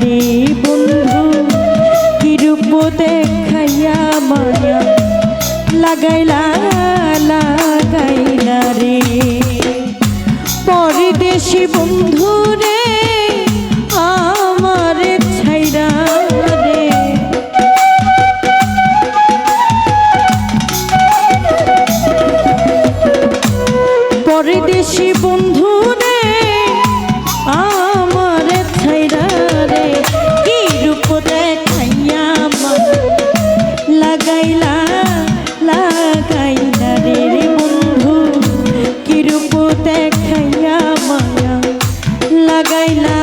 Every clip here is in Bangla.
রে বন্ধু কিরূপ দেখাইয়া মায়া? লাগাইলা লাগাইলা রে। পরদেশি বন্ধু রে দেখাইয়া মায়া লাগাইলা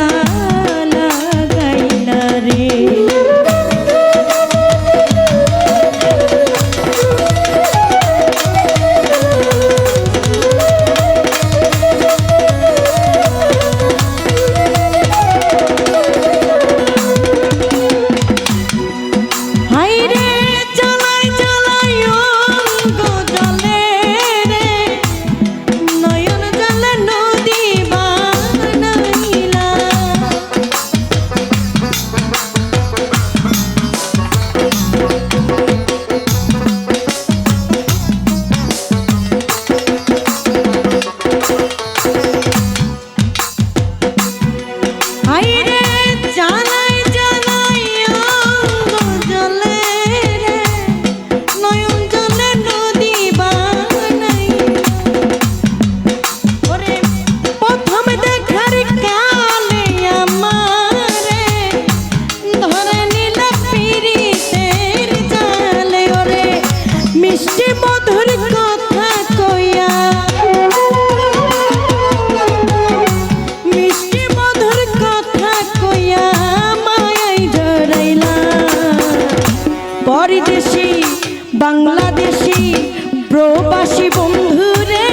বাংলাদেশি বাংলাদেশি প্রবাসী বন্ধুরে।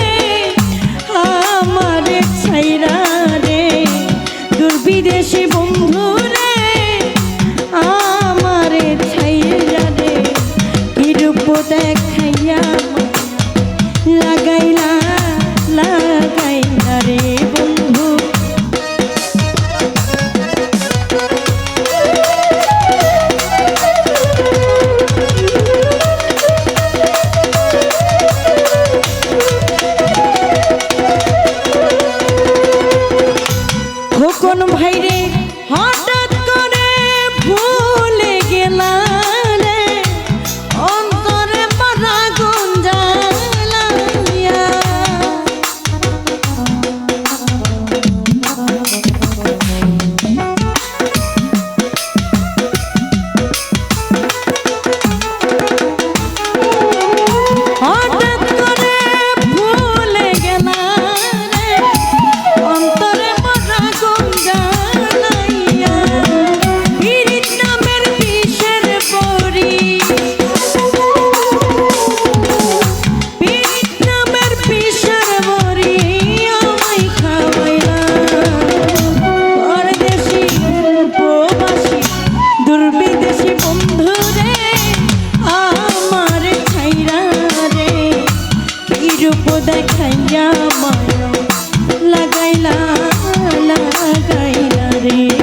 লাগাইলা লাগাইলা রে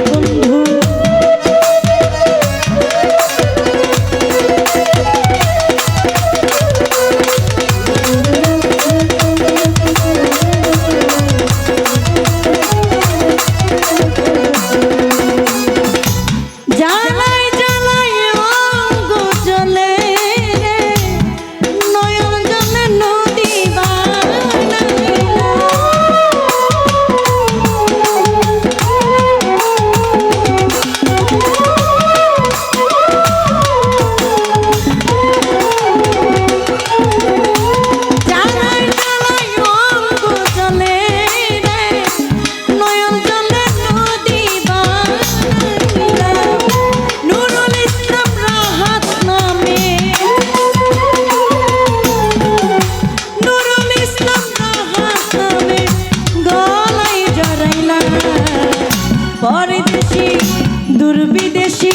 বিদেশি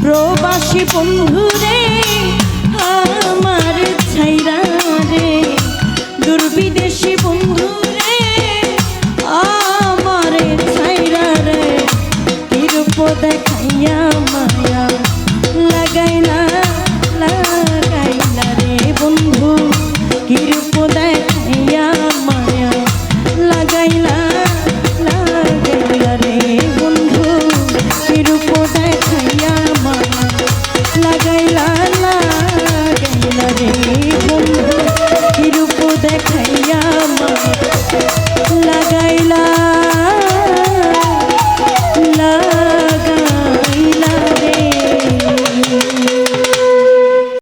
প্রবাসী বন্ধু লাগাইলা